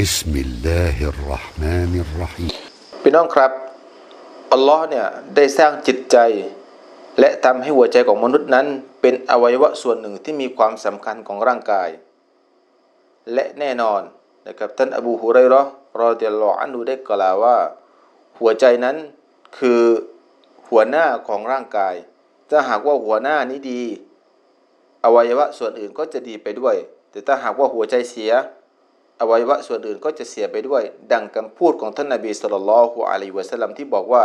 بسم الله الرحمن الرحيم พี่น้องครับ อัลลอฮ์เนี่ยได้สร้างจิตใจ และทำให้หัวใจของมนุษย์นั้น เป็นอวัยวะส่วนหนึ่งที่มีความสำคัญของร่างกาย และแน่นอนนะครับท่านอบูฮุไรเราะห์รอเดียลลอฮ์อันฮูได้กล่าวว่า หัวใจนั้นคือหัวหน้าของร่างกาย ถ้าหากว่าหัวหน้านี้ดี อวัยวะส่วนอื่นก็จะดีไปด้วย แต่ถ้าหากว่าหัวใจเสีย อวัยวะส่วนอื่นก็จะเสียไปด้วย ดังคำพูดของท่านนบีสุลต่านละฮ์อะลัยวะสัลลัมที่บอกว่า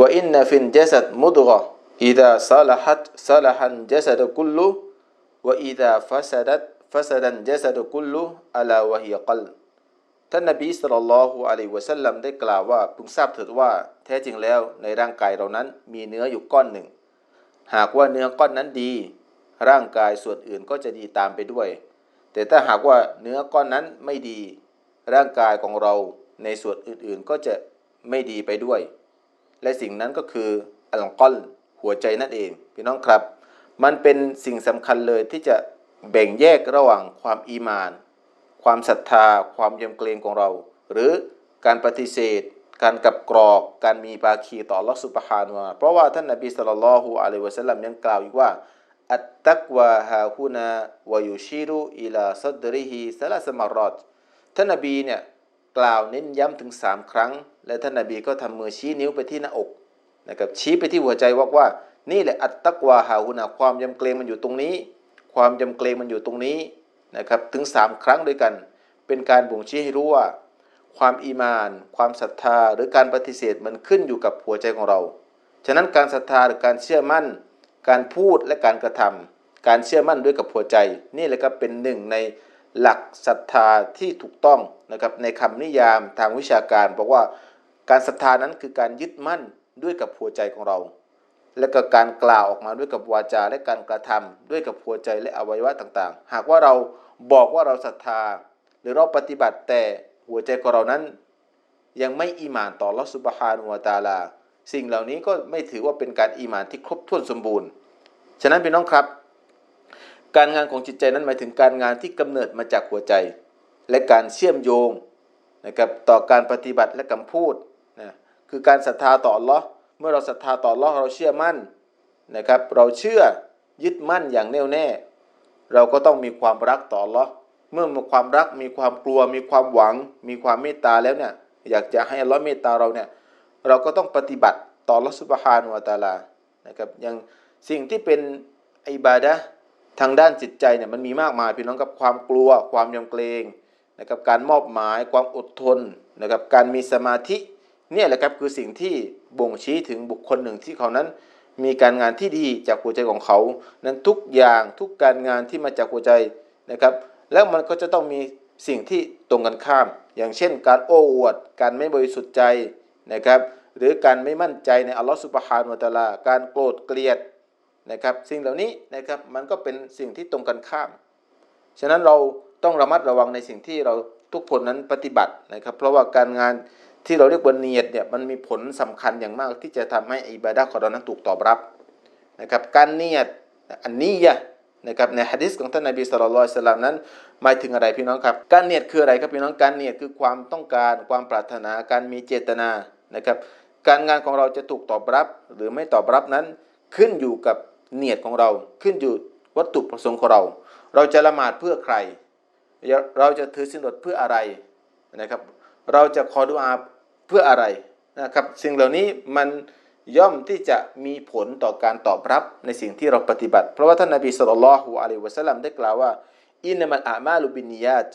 ว่าอินนฟินเจสัดมุดกะอิดาซาลฮัตซาลฮันเจสัดกุลลุว่าอิดาฟัสดัดฟัสดันเจสัดกุลลุอัลาวะฮิยกลท่านนบีสุลต่านละฮ์อะลัยวะสัลลัมได้กล่าวว่าพึงทราบเถิดว่าแท้จริงแล้วในร่างกายเรานั้นมีเนื้ออยู่ก้อนหนึ่ง หากว่าเนื้อก้อนนั้นดี ร่างกายส่วนอื่นก็จะดีตามไปด้วย แต่ถ้าหากว่าเนื้อก้อนนั้นไม่ดี ร่างกายของเราในส่วนอื่นๆก็จะไม่ดีไปด้วย และสิ่งนั้นก็คืออัลกอลหัวใจนั่นเอง พี่น้องครับ มันเป็นสิ่งสำคัญเลยที่จะแบ่งแยกระหว่างความอีมาน ความศรัทธา ความยำเกรงของเรา หรือการปฏิเสธ การกับกรอก การมีปาคีต่ออัลอสุบฮานุวะเพราะว่าท่านนบีสุลต่านละฮุอะลัยวะสัลลัมยังกล่าวอีกว่า อัตตักวาฮาฮุนาวายุชิรุอิลาซัดริฮิสลาสมารอดท่านนบีเนี่ยกล่าวเน้นย้ำถึงสามครั้ง และท่านนบีก็ทำมือชี้นิ้วไปที่หน้าอกนะครับชี้ไปที่หัวใจว่าว่า นี่แหละอัตตักวาฮาฮุนาความยำเกรงมันอยู่ตรงนี้ ความยำเกรงมันอยู่ตรงนี้นะครับถึงสามครั้งด้วยกัน เป็นการบ่งชี้ให้รู้ว่า ความอีมาน ความศรัทธาหรือการปฏิเสธมันขึ้นอยู่กับหัวใจของเรา ฉะนั้นการศรัทธาหรือการเชื่อมั่น การพูดและการกระทำการเชื่อมั่นด้วยกับหัวใจ นี่แหละครับเป็นหนึ่งในหลักศรัทธาที่ถูกต้องนะครับในคำนิยามทางวิชาการบอกว่าการศรัทธานั้นคือการยึดมั่นด้วยกับหัวใจของเรา และก็การกล่าวออกมาด้วยกับวาจาและการกระทำด้วยกับหัวใจและอวัยวะต่างๆ หากว่าเราบอกว่าเราศรัทธา หรือเราปฏิบัติแต่หัวใจของเรานั้น ยังไม่อีหมานต่อลอสุบฮานุวาตาลา สิ่งเหล่านี้ก็ไม่ถือว่าเป็นการอีหมานที่ครบถ้วนสมบูรณ์ ฉะนั้นพี่น้องครับ การงานของจิตใจนั้นหมายถึงการงานที่กำเนิดมาจากหัวใจ และการเชื่อมโยงนะครับต่อการปฏิบัติและคำพูดนะคือการศรัทธาต่อ Allah เมื่อเราศรัทธาต่อ Allah เราเชื่อมั่นนะครับ เราเชื่อยึดมั่นอย่างแน่วแน่ เราก็ต้องมีความรักต่อ Allah เมื่อมีความรักมีความกลัว มีความหวัง มีความเมตตาแล้วเนี่ยอยากจะให้ Allah เมตตาเราเนี่ย เราก็ต้องปฏิบัติต่อ Allah สุบฮานุวะตาลานะครับอย่างสิ่งที่เป็นอิบาดะทางด้านจิตใจเนี่ยมันมีมากมายพี่น้องกับความกลัว ความยำเกรงนะครับการมอบหมายความอดทนนะครับการมีสมาธิเนี่ยแหละครับคือสิ่งที่บ่งชี้ถึงบุคคลหนึ่งที่เขานั้นมีการงานที่ดีจากหัวใจของเขา นั้นทุกอย่างทุกการงานที่มาจากหัวใจนะครับ แล้วมันก็จะต้องมีสิ่งที่ตรงกันข้าม อย่างเช่น การโอ้อวด การไม่บริสุทธิ์ใจ นะครับหรือการไม่มั่นใจในอัลลอฮฺสุบฮานุวะตะอาลา การโกรธเกลียดนะครับสิ่งเหล่านี้นะครับมันก็เป็นสิ่งที่ตรงกันข้าม ฉะนั้นเราต้องระมัดระวังในสิ่งที่เราทุกคนนั้นปฏิบัตินะครับ เพราะว่าการงานที่เราเรียกว่าเนียดเนี่ยมันมีผลสำคัญอย่างมากที่จะทำให้อิบาดะห์ของเรานั้นถูกตอบรับนะครับการเนียดอันนี้ยะ นะครับในฮะดิษของท่านนาบีสุลต่านสลามนั้นหมายถึงอะไรพี่น้องครับ การเนียดคืออะไรครับพี่น้องการเนียดคือความต้องการความปรารถนาการมีเจตนานะครับ การงานของเราจะถูกตอบรับหรือไม่ตอบรับนั้น ขึ้นอยู่กับเนียดของเรา ขึ้นอยู่วัตถุประสงค์ของเรา เราจะละหมาดเพื่อใคร เราจะถือสินอดเพื่ออะไรนะครับ เราจะขอดุอาเพื่ออะไรนะครับ สิ่งเหล่านี้มัน ย่อมที่จะมีผลต่อการตอบรับในสิ่งที่เราปฏิบัติ เพราะว่าท่านนบีสุลต่านละฮ์อะลัยวะสัลลัมได้กล่าวว่าอินนัมัลอามาลุบินียาต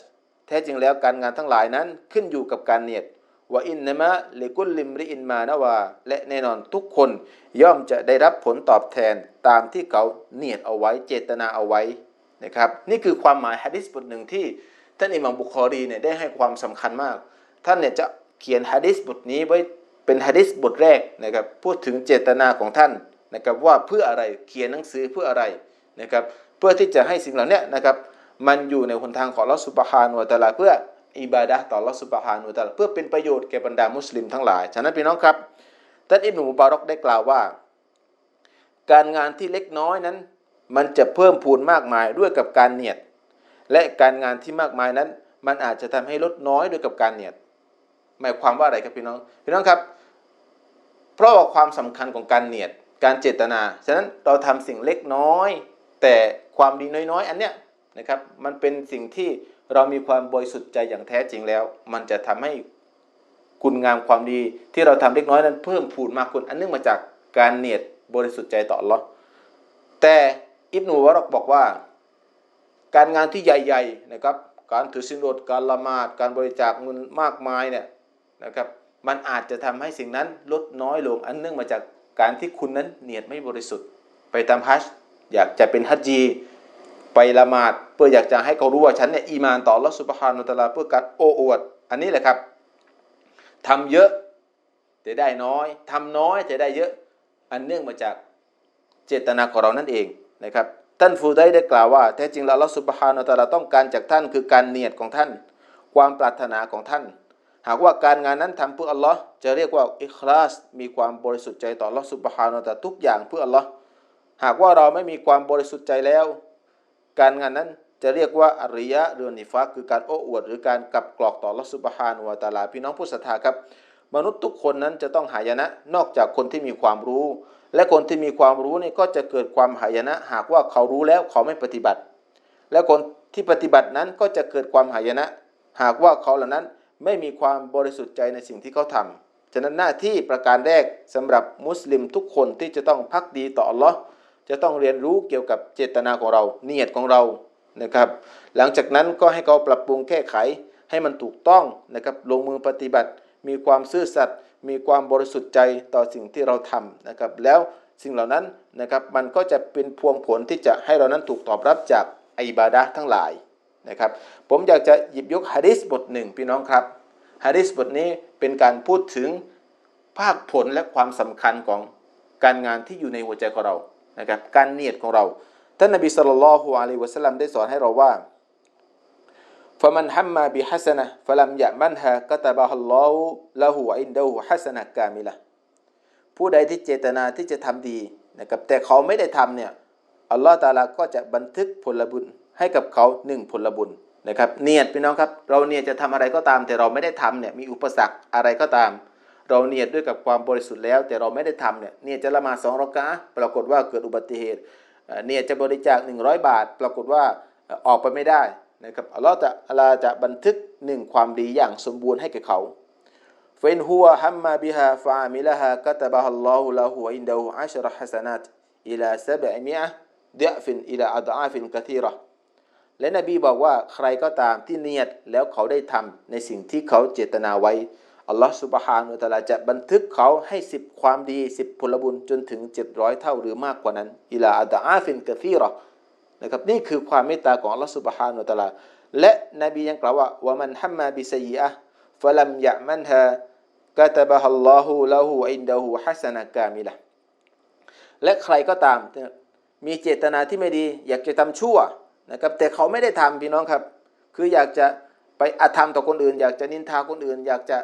แท้จริงแล้วการงานทั้งหลายนั้นขึ้นอยู่กับการเนียดว่าอินนามะเลกุลลิมริอินมานาวา และแน่นอนทุกคนย่อมจะได้รับผลตอบแทนตามที่เขาเนียดเอาไว้เจตนาเอาไว้นะครับนี่คือความหมายฮะดิษบทหนึ่งที่ท่านอิหม่ามบุคอรีเนี่ยได้ให้ความสำคัญมาก ท่านเนี่ยจะเขียนฮะดิษบทนี้ไว้ เป็นฮะดิษบทแรกนะครับพูดถึงเจตนาของท่านนะครับว่าเพื่ออะไรเขียนหนังสือเพื่ออะไรนะครับเพื่อที่จะให้สิ่งเหล่านี้นะครับมันอยู่ในหนทางของลอสุบฮานุวะตะลาเพื่ออิบาดะต่อลอสุบฮานุวะตะลาเพื่อเป็นประโยชน์แก่บรรดามุสลิมทั้งหลาย ฉะนั้นพี่น้องครับท่านอิบนุมุบารอกได้กล่าวว่า การงานที่เล็กน้อยนั้น มันจะเพิ่มพูนมากมายด้วยกับการเนียด และการงานที่มากมายนั้น มันอาจจะทำให้ลดน้อยด้วยกับการเนียด หมายความว่าอะไรครับพี่น้องพี่น้องครับ เพราะว่าความสำคัญของการเนียดการเจตนาฉะนั้นเราทำสิ่งเล็กน้อย แต่ความดีน้อยๆ อันเนี้ยนะครับมันเป็นสิ่งที่เรามีความบริสุทธิ์ใจอย่างแท้จริงแล้ว มันจะทำให้คุณงามความดีที่เราทำเล็กน้อยนั้นเพิ่มพูนมากขึ้นอันเนื่องมาจากการเนียดบริสุทธิ์ใจต่ออัลลอแต่อิบนุวะรักบอกว่า การงานที่ใหญ่ๆนะครับการถือศีลอดการละหมาดการบริจาคเงินมากมายเนี่ย นะครับมันอาจจะทำให้สิ่งนั้นลดน้อยลงอันเนื่องมาจากการที่คุณนั้นเนียดไม่บริสุทธิ์ ไปทำฮัจญ์อยากจะเป็นฮัจญีไปละหมาดเพื่ออยากจะให้เขารู้ว่าฉันเนี่ยอีมานต่อลลอสุบฮานุตะอาลาเพื่อการโอ้อวด อันนี้แหละครับทำเยอะจะได้น้อยทำน้อยจะได้เยอะอันเนื่องมาจากเจตนาของเรานั่นเองนะครับท่านฟูได้ได้กล่าวว่าแท้จริงแล้วลอสุบฮานุตะอาลาต้องการจากท่านคือการเนียดของท่าน ความปรารถนาของท่าน หากว่าการงานนั้นทำเพื่ออัลลอฮ์จะเรียกว่าอิคลาสมีความบริสุทธิ์ใจต่ออัลลอฮ์สุบฮานุตะอาลาทุกอย่างเพื่ออัลลอฮ์หากว่าเราไม่มีความบริสุทธิ์ใจแล้ว การงานนั้นจะเรียกว่าอริยะหรือนิฟากคือการโอ้อวด หรือการกลับกรอกต่อลอสุบฮานุวตาลาพี่น้องผู้ศรัทธาครับ มนุษย์ทุกคนนั้นจะต้องหายนะ นอกจากคนที่มีความรู้ และคนที่มีความรู้นี่ก็จะเกิดความหายนะ หากว่าเขารู้แล้วเขาไม่ปฏิบัติ และคนที่ปฏิบัตินั้นก็จะเกิดความหายนะ หากว่าเขาเหล่านั้น ไม่มีความบริสุทธิ์ใจในสิ่งที่เขาทำฉะนั้นหน้าที่ประการแรกสำหรับมุสลิมทุกคนที่จะต้องพักดีต่ออัลลอฮ์จะต้องเรียนรู้เกี่ยวกับเจตนาของเรา เนียดของเรานะครับ หลังจากนั้นก็ให้เขาปรับปรุงแก้ไขให้มันถูกต้องนะครับลงมือปฏิบัติ มีความซื่อสัตย์มีความบริสุทธิ์ใจต่อสิ่งที่เราทำนะครับ แล้วสิ่งเหล่านั้นนะครับมันก็จะเป็นพวงผลที่จะให้เรานั้นถูกตอบรับจากอิบาดะทั้งหลาย นะครับ ผมอยากจะหยิบยกฮะดิษบทหนึ่งพี่น้องครับ ฮะดิษบทนี้เป็นการพูดถึงภาคผลและความสำคัญของการงานที่อยู่ในหัวใจของเรา นะครับ การเนียดของเรา ท่านนบีสุลต่านละฮ์อะลัยฮิวะสัลลัมได้สอนให้เราว่า فمن هم بحسنة فلم يأمنها كتبها الله له عنده حسنة كاملة ผู้ใดที่เจตนาที่จะทำดีนะครับแต่เขาไม่ได้ทำเนี่ยอัลลอฮฺตาลาก็จะบันทึกผลบุญ ให้กับเขาหนึ่งผลบุญนะครับเนียดพี่น้องครับ เราเนียดจะทำอะไรก็ตาม แต่เราไม่ได้ทำเนี่ยมีอุปสรรคอะไรก็ตาม เราเนียดด้วยกับความบริสุทธิ์แล้ว แต่เราไม่ได้ทำเนี่ยเนียดจะละมาสองรอกะปรากฏว่าเกิดอุบัติเหตุเนียดจะบริจาค 100 บาท ปรากฏว่าออกไปไม่ได้นะครับอัลลอฮฺจะอัลลาจะบันทึกหนึ่งความดีอย่างสมบูรณ์ให้แก่เขาเฟนหัวฮัมมาบิฮาฟามิลฮากัตบะฮัลลอฮุละฮูอินดะฮูอัชรฮัสนัตอิลาซะบะมิอะเดะฟินอิลาอัดอาฟินกะทีระ และนบีบอกว่าใครก็ตามที่เนียดแล้วเขาได้ทำในสิ่งที่เขาเจตนาไว้อัลลอฮฺสุบฮานุตะลาจะบันทึกเขาให้สิบความดีสิบผลบุญจนถึง700เท่าหรือมากกว่านั้นอิลาอัดอาฟินกะฟีราะห์นะครับนี่คือความเมตตาของอัลลอฮฺสุบฮานุตะลาและนบียังกล่าวว่าวะมันฮัมมาบิซัยอะฟะลัมยะมันฮากะตบะฮัลลอฮุละฮูอินดะฮูฮัสนะกามิละและใครก็ตามมีเจตนาที่ไม่ดี อยากจะทำชั่ว นะครับแต่เขาไม่ได้ทำพี่น้องครับ คืออยากจะไปอาธรรมต่อคนอื่น อยากจะนินทาคนอื่น อยากจะ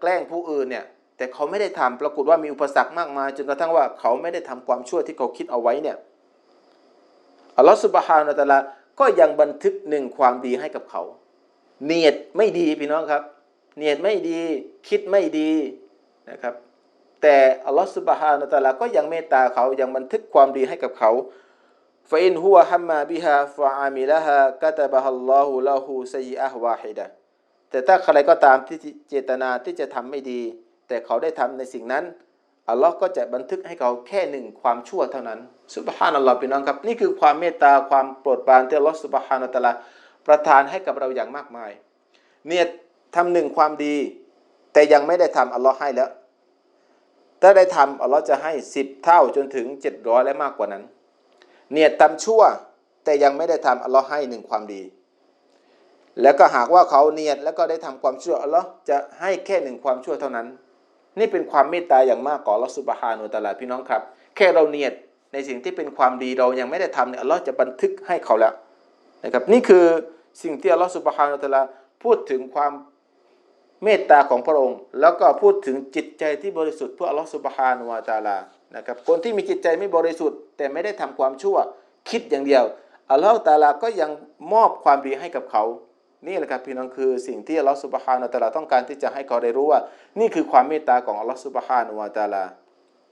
แกล้งผู้อื่นเนี่ยแต่เขาไม่ได้ทำปรากฏว่ามีอุปสรรคมากมายจนกระทั่งว่าเขาไม่ได้ทำความชั่วที่เขาคิดเอาไว้เนี่ยอัลลอฮฺสุบฮานาตะอาลาก็ยังบันทึกหนึ่งความดีให้กับเขา เนียดไม่ดีพี่น้องครับ เนียดไม่ดีคิดไม่ดีนะครับ แต่อัลลอฮฺสุบฮานาตะอาลาก็ยังเมตตาเขายังบันทึกความดีให้กับเขา فإن هو هم بها فعملها كتبها الله له سيئة واحدة แต่ถ้าใครก็ตามที่เจตนาที่จะทำไม่ดี แต่เขาได้ทำในสิ่งนั้นอัลลอฮ์ก็จะบันทึกให้เขาแค่หนึ่งความชั่วเท่านั้นสุบฮานัลลอฮ์พี่น้องครับ นี่คือความเมตตาความโปรดปรานที่อัลลอฮ์สุบฮานัตะลาประทานให้กับเราอย่างมากมาย เนี่ยทำหนึ่งความดี แต่ยังไม่ได้ทำอัลลอฮ์ให้แล้ว ถ้าได้ทำอัลลอฮ์จะให้สิบเท่าจนถึงเจ็ดร้อยและมากกว่านั้น เนียดทำชั่วแต่ยังไม่ได้ทำอัลลอฮ์ให้หนึ่งความดี แล้วก็หากว่าเขาเนียดแล้วก็ได้ทำความชั่วอัลลอฮ์จะให้แค่หนึ่งความชั่วเท่านั้น นี่เป็นความเมตตาอย่างมากของอัลลอฮ์สุบฮานุตะอาลาพี่น้องครับ แค่เราเนียดในสิ่งที่เป็นความดีเรายังไม่ได้ทำเนี่ยอัลลอฮ์จะบันทึกให้เขาแล้วนะครับนี่คือสิ่งที่อัลลอฮ์สุบฮานุตะอาลาพูดถึงความเมตตาของพระองค์ แล้วก็พูดถึงจิตใจที่บริสุทธิ์เพื่ออัลลอฮ์สุบฮานุตะอาลา นะครับคนที่มีจิตใจไม่บริสุทธิ์ แต่ไม่ได้ทำความชั่วคิดอย่างเดียวอัลลอฮฺตาลาก็ยังมอบความดีให้กับเขานี่แหละครับพี่น้องคือสิ่งที่อัลลอฮฺสุบฮานาตาลาต้องการที่จะให้เขาได้รู้ว่า นี่คือความเมตตาของอัลลอฮฺสุบฮานะฮูวะตาลา